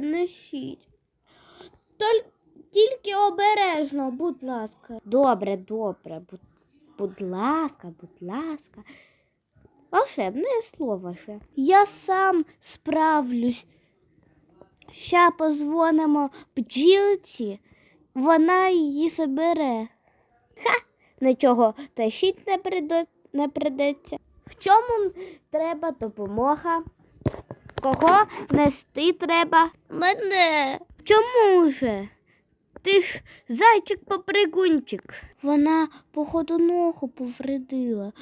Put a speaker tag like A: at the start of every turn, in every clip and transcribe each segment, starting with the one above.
A: несіть. Толь- Тільки обережно, будь ласка. Добре, добре, будь, будь ласка, будь ласка. Волшебне слово ще. Я сам справлюсь. Ща позвонимо бджілці, вона її забере. Ха! Нічого тащить не, придо- не придеться. В чому треба допомога? Кого нести треба? Мене. Чому же? Ти ж зайчик попригунчик. Вона, походу, ногу повредила.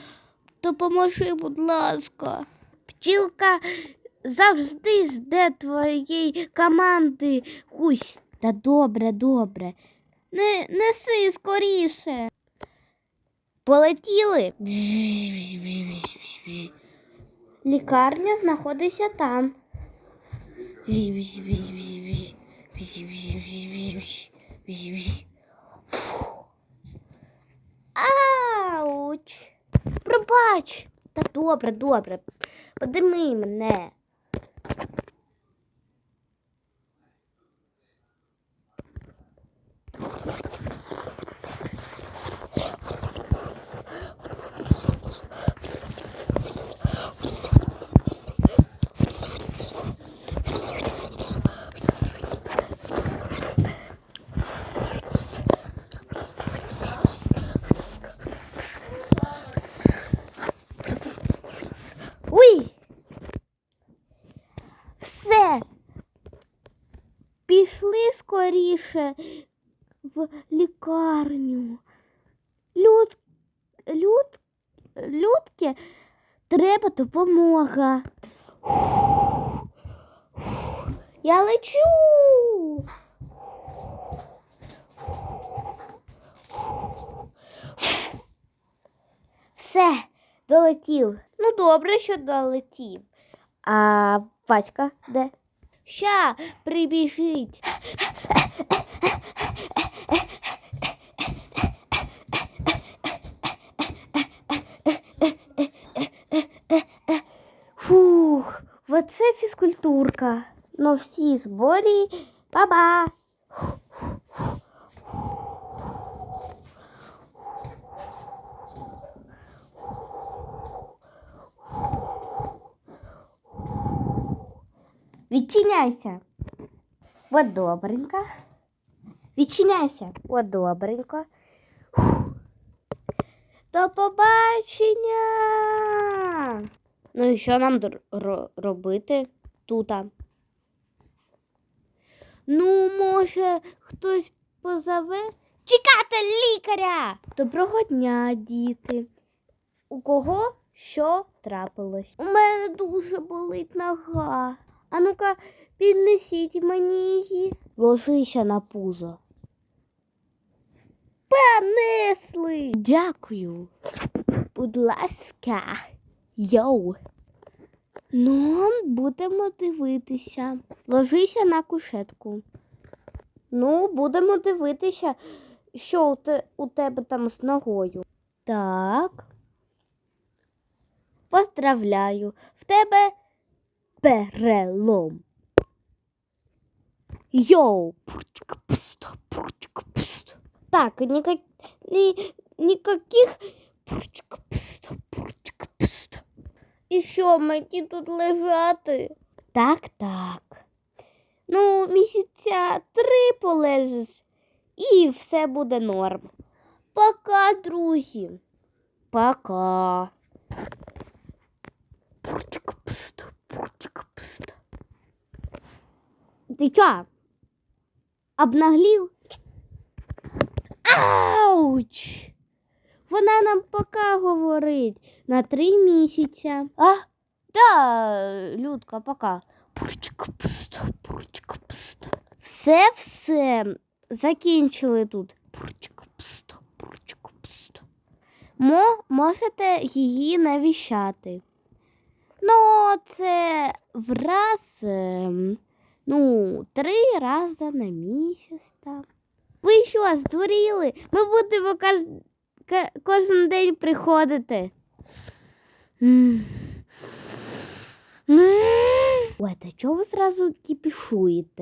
A: Допоможи, будь ласка. Пчілка завжди жде твоєї команди. Кусь. Та добре, добре. Не неси скоріше. Полетіли. Лікарня знаходиться там. Ауч. Пробач. Та добре, добре. Подими мене. Все. Пішли скоріше в лікарню. Люд, люд, людки треба допомога. Я лечу. Все, долетів. Ну, добре, що долетів. А Васька де? Ща прибіжить. Фух, оце фізкультурка. Ну всі зборі. Ба-ба. Відчиняйся. От добренько. Відчиняйся. От добренько. До побачення. Ну і що нам робити тут? Ну, може, хтось позове? Чекати лікаря. Доброго дня, діти. У кого що трапилось? У мене дуже болить нога. А ну-ка, піднесіть мені її. Ложися на пузо. Понесли. Дякую. Будь ласка. Йоу. Ну, будемо дивитися. Ложися на кушетку. Ну, будемо дивитися, що у, те, у тебе там з ногою. Так. Поздравляю. В тебе перелом. Йоу. Так, никак, ни, никаких. І що, мені тут лежати? Так, так. Ну, місяця три полежиш, і все буде норм. Пока, друзі. Пока. Пурчка пусто, пурчка пусто. Ти чо? Обнаглів? Ауч! Вона нам пока говорить на три місяця. А? Да, Людка, пока. Пурчка пусто, пурчка пусто. Все, все. Закінчили тут. Пурчка пусто, пурчка пусто. Мо, можете її навіщати. Ну, це враз, ем, ну, три рази на місяць там. Ви що, здуріли? Ми будемо кож... кожен день приходити. Ой, та чого ви зразу кіпішуєте?